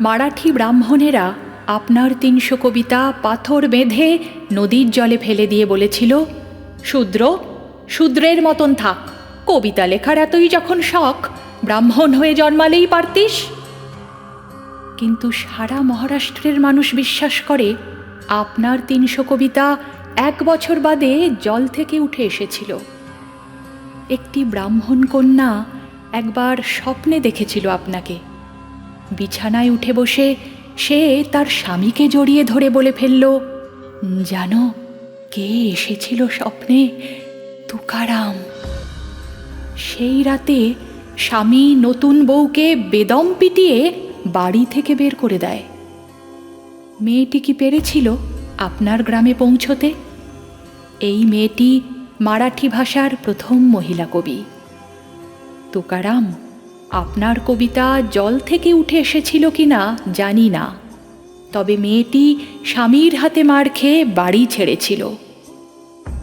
মারাঠি ব্রাহ্মণেরা আপনার তিনশো কবিতা পাথর বেঁধে নদীর জলে ফেলে দিয়ে বলেছিল, শূদ্র, শূদ্রের মতন থাক, কবিতা লেখার এতই যখন শখ, ব্রাহ্মণ হয়ে জন্মালেই পারতিস? কিন্তু সারা মহারাষ্ট্রের মানুষ বিশ্বাস করে, আপনার তিনশো কবিতা এক বছর বাদে জল থেকে উঠে এসেছিল। একটি ব্রাহ্মণ কন্যা একবার স্বপ্নে দেখেছিল আপনাকে। বিছানায় উঠে বসে সে তার স্বামীকে জড়িয়ে ধরে বলে ফেলল, জানো, কে এসেছিল স্বপ্নে? তুকারাম। সেই রাতে স্বামী নতুন বউকে বেদম পিটিয়ে বাড়ি থেকে বের করে দেয়। মেয়েটি কি পেরেছিল আপনার গ্রামে পৌঁছতে? এই মেয়েটি মারাঠি ভাষার প্রথম মহিলা কবি। তুকারাম আপনার কবিতা জল থেকে উঠে এসেছিল কি না জানি না। তবে মেয়েটি স্বামীর হাতে মার খেয়ে বাড়ি ছেড়েছিল।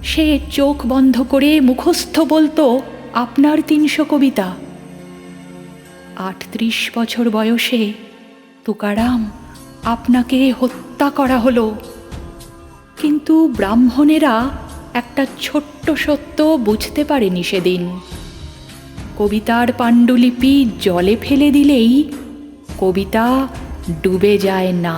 সে চোখ বন্ধ করে মুখস্থ বলতো, আপনার তিনশো কবিতা। আটত্রিশ বছর বয়সে তুকারাম আপনাকে হত্যা করা হলো। কিন্তু ব্রাহ্মণেরা একটা ছোট্ট সত্য বুঝতে পারেনি সেদিন। কবিতার পাণ্ডুলিপি জলে ফেলে দিলেই কবিতা ডুবে যায় না।